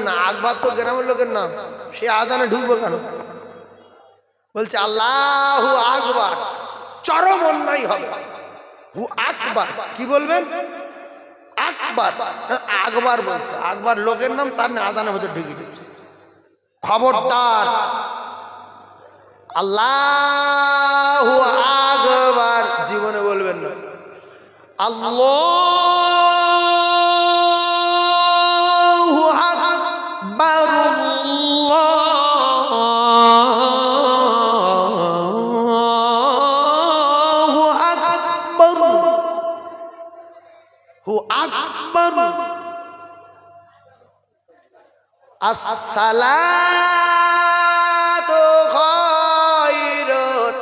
না আকবর তো গ্রামের লোকের নাম। সে আজানে ঢুকবো কেন? বলছে, আল্লাহ আকবার, চরম অন্যায় হবে। হু, আকবার। কি বলবেন? আকবার। আকবার বলছে। আকবার লোকের নাম, তার না আজানের ভেতর ঢুকে দিচ্ছে। খবরদার। আল্লাহ আকবার। জীবনে বলবেন না। আল্লাহ আসসালাতু খায়রুন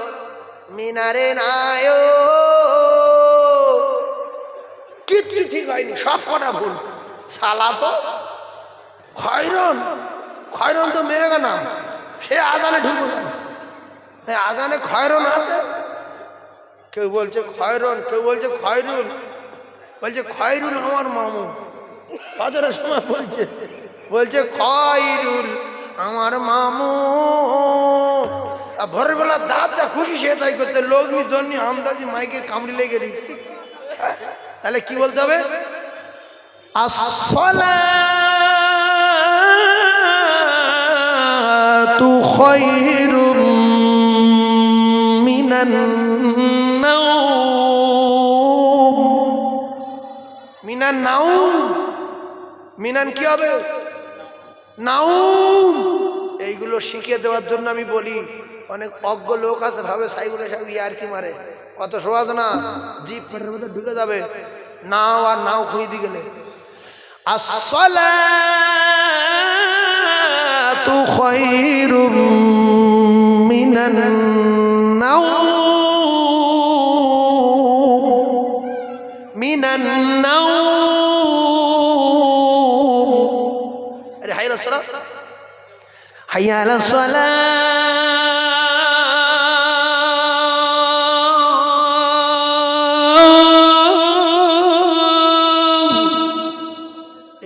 মিনারে নায়ো। কিচ্ছু ঠিক হয়নি, সব কটা ভুল। সালা তো খয়রন খয়রন তো মেয়েগা নাম। সে আজানে কেন? আজানে খয়রন আছে? কেউ বলছে খয়রন, কেউ বলছে খয়রুল বলছে খয়রুল আমার মামু কতটা সময় বলছে বলছে খয়রুল আমার মামু আর ভোরের বেলা যা খুশি সে তাই করছে। লোক জন্য আমদাজি মাইকে কামড়ি লেগে রি। তাহলে কি বলতে হবে? তু খায়রুম মিনান মিনান নাউম। মিনান কি হবে? নাউম। এইগুলো শিখিয়ে দেওয়ার জন্য আমি বলি, অনেক অজ্ঞ লোক আছে, ভাবে সাইগুলো সব ইয়ার কি মারে। অত সহজ না, জিপ পেটের মধ্যে ঢুকে যাবে। নাও আর নাও খুঁজে দিয়ে গেলে। আসসালাতু খায়রুম মিনান নাওম মিনান নাওম রাসূলা হাইয়া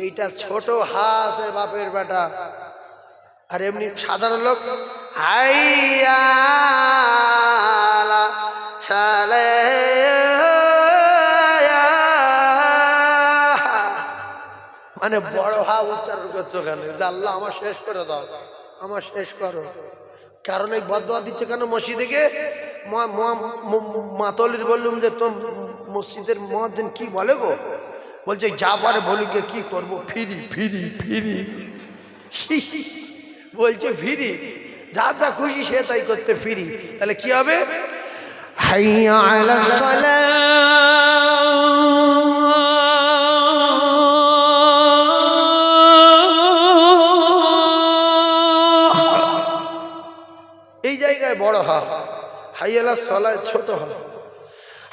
এইটা ছোট হাস বাপের বেটা। আর এমনি সাধারণ লোক হাইয়া আলা মানে বড় হা উচ্চারণ করছ কেন? যে আল্লাহ আমার শেষ করে দাও, আমার শেষ করো। কারণ এই বদয়া দিচ্ছে কেন মসজিদে মাতলির বললুম যে তোর মসজিদের মহাদিন কি বলে গো? বলছে, যা পারে বলি গিয়ে কি করব? ফিরি ফিরি ফিরি। বলছে, ফিরি। যা যা খুশি সে তাই করতে ফিরি। তাহলে কি হবে? হাইয়া আলা এই জায়গায় বড় হ হাইয়ালা সলায় ছোট হ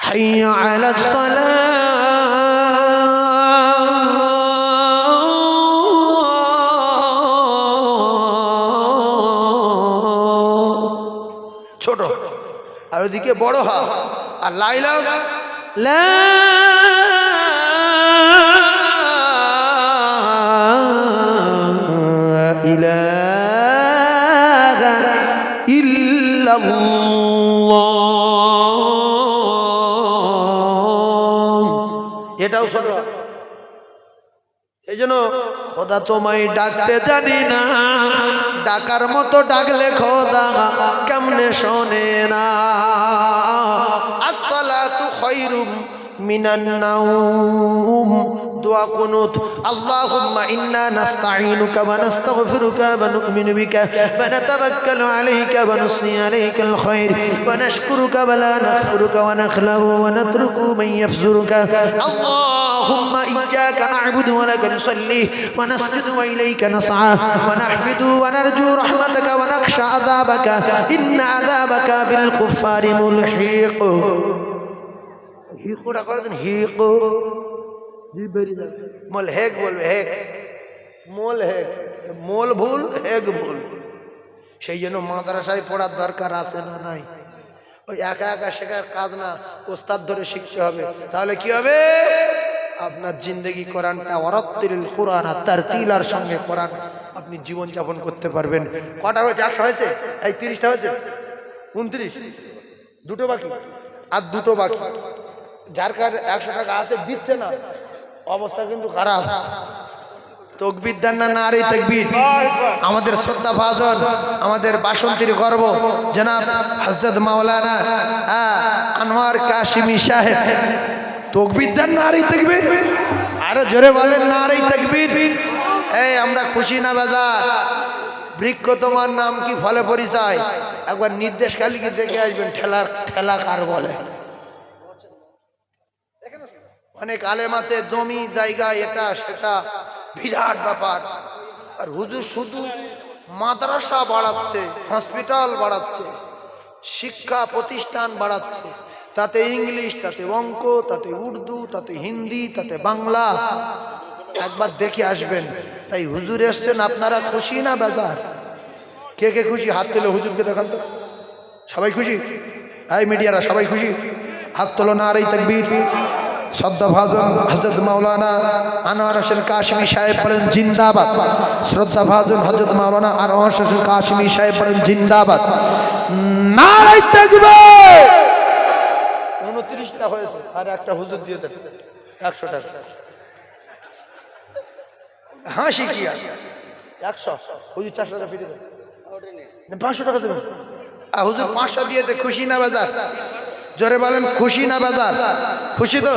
হাইয়া আলা ছোট। আর ওদিকে বড় হ আর লাইলা লা ইলাহা এটাও ছোট সেই জন্য খোদা তোমায় ডাকতে জানি না। ডাকার মতো ডাকলে খোদা কেমনে শোনে না। আসসালাতু খায়রুম মিনান নাউম। دعا قنوت اللهم إنا نستعينك ونستغفرك ونؤمن بك ونتوكل عليك ونثني عليك الخير ونشكرك ولا نغفرك ونخله ونترك من يفزرك اللهم إياك نعبد ولك نصلي ونسجد وإليك نسعى ونحفد ونرجو رحمتك ونخشى عذابك إن عذابك بالكفار ملحيق হিকো? দিন হিকু মল হেক বলবে হেক মোল হেক মোল ভুল হেক ভুল সেই জন্য মাদ্রাসায় পড়ার দরকার আছে না নাই? ওই একা একা শেখার কাজ না ওস্তাদ ধরে শিখতে হবে। তাহলে কি হবে? আপনার জিন্দগি কোরআনটা অরত্তিল কোরআন আর তার তিলার সঙ্গে কোরআন আপনি জীবন যাপন করতে পারবেন। কটা হয়েছে? একশো হয়েছে? এই তিরিশটা হয়েছে? উনত্রিশ? দুটো বাকি? আর দুটো বাকি? যার কার একশো টাকা আছে দিচ্ছে না। অবস্থা কিন্তু খারাপ। না না আমাদের শ্রদ্ধা ভাজন আমাদের বাসন্তীর গর্ব। জনাব হজরত মাওলানা হ্যাঁ, আনোয়ার কাশিমি সাহেব। তকবির দেন না আরে তকবির? আরে জোরে বলেন না আরে তকবির। এই আমরা খুশি না বেজার? বৃক্ষ তোমার নাম কি ফলে পরিচয়? একবার নির্দেশ কালীকে দেখে আসবেন ঠেলার ঠেলা কার বলে। অনেক আলেম আছে, জমি, জায়গা, এটা, সেটা। বিরাট ব্যাপার। আর হুজুর শুধু মাদ্রাসা বাড়াচ্ছে, হসপিটাল বাড়াচ্ছে, শিক্ষা প্রতিষ্ঠান বাড়াচ্ছে। তাতে ইংলিশ, তাতে অঙ্ক, তাতে উর্দু, তাতে হিন্দি, তাতে বাংলা। একবার দেখে আসবেন। তাই হুজুর এসছেন, আপনারা খুশি না বেজার? কে কে খুশি? হাত তুলে হুজুরকে দেখান তো। সবাই খুশি? এই মিডিয়ারা সবাই খুশি? হাত তোলো না আর এই তকবীর। শ্রদ্ধা ভাজন হজরত মাওলানা আনোয়ার হোসেন কাশ্মী সাহেব বলেন, জিন্দাবাদ। শ্রদ্ধা ভাজন হজরত মাওলানা আনোয়ার হোসেন কাশ্মী সাহেব বলেন, জিন্দাবাদ। নারাই তকবীর! উনত্রিশটা হয়েছে, আর একটা হুজুর দিয়ে দেন, একশো টাকা। হাসি কি একশো। হুজুর চারশো টাকা ফিরে দেন। পাঁচশো টাকা দেবেন। আর হুজুর পাঁচশো দিয়েছে, খুশি না বাজার? জোরে বলেন, খুশি না বাজার? খুশি তো?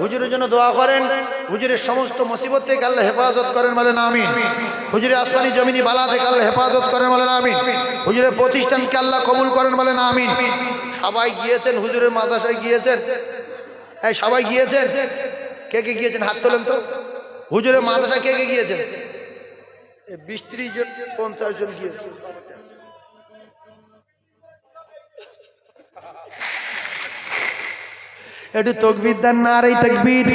হুজুরের জন্য দোয়া করেন, হুজুরের সমস্ত মুসিবত থেকে আল্লাহ হেফাজত করেন বলেন, আমিন। হুজুরের আসমানি জমিনি বালা থেকে আল্লাহ হেফাজত করেন বলেন, আমিন। হুজুরের প্রতিষ্ঠানকে আল্লাহ কবুল করেন বলেন, আমিন। সবাই গিয়েছেন, হুজুরের মাদ্রাসায় গিয়েছেন? হ্যাঁ সবাই গিয়েছেন? কে কে গিয়েছেন? হাত তোলেন তো। হুজুরের মাদ্রাসায় কে কে গিয়েছেন? বিশ ত্রিশ জন, পঞ্চাশ জন গিয়েছে একটু তকবির দেন না, আর এই তকবির।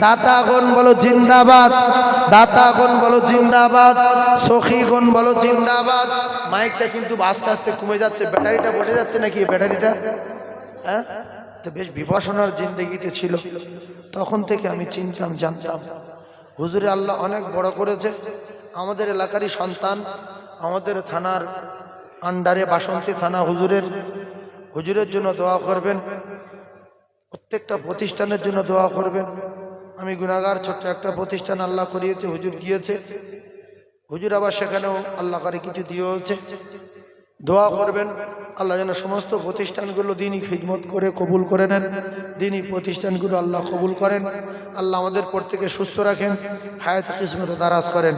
দাতাগণ বলো জিন্দাবাদ, দাতাগণ বলো জিন্দাবাদ, সখীগণ বলো জিন্দাবাদ। মাইকটা কিন্তু আস্তে আস্তে কমে যাচ্ছে, ব্যাটারিটা বসে যাচ্ছে নাকি ব্যাটারিটা? হ্যাঁ? তো বেশ বিপসনার জিন্দগিতে ছিল। তখন থেকে আমি চিনতাম, জানতাম। হুজুরে আল্লাহ অনেক বড় করেছে। আমাদের এলাকারই সন্তান, আমাদের থানার আন্ডারে বাসন্তী থানা হুজুরের। হুজুরের জন্য দোয়া করবেন। প্রত্যেকটা প্রতিষ্ঠানের জন্য দোয়া করবেন। আমি গুণাগার ছোট্ট একটা প্রতিষ্ঠান আল্লাহ করিয়েছে, হুজুর গিয়েছে। হুজুর আবার সেখানেও আল্লাহ করে কিছু দিয়েছে দোয়া করবেন, আল্লাহ যেন সমস্ত প্রতিষ্ঠানগুলো দিনই খিদমত করে কবুল করে নেন, দিনই প্রতিষ্ঠানগুলো আল্লাহ কবুল করেন। আল্লাহ আমাদের প্রত্যেকে সুস্থ রাখেন হায়াত কিসমত দারাজ করেন।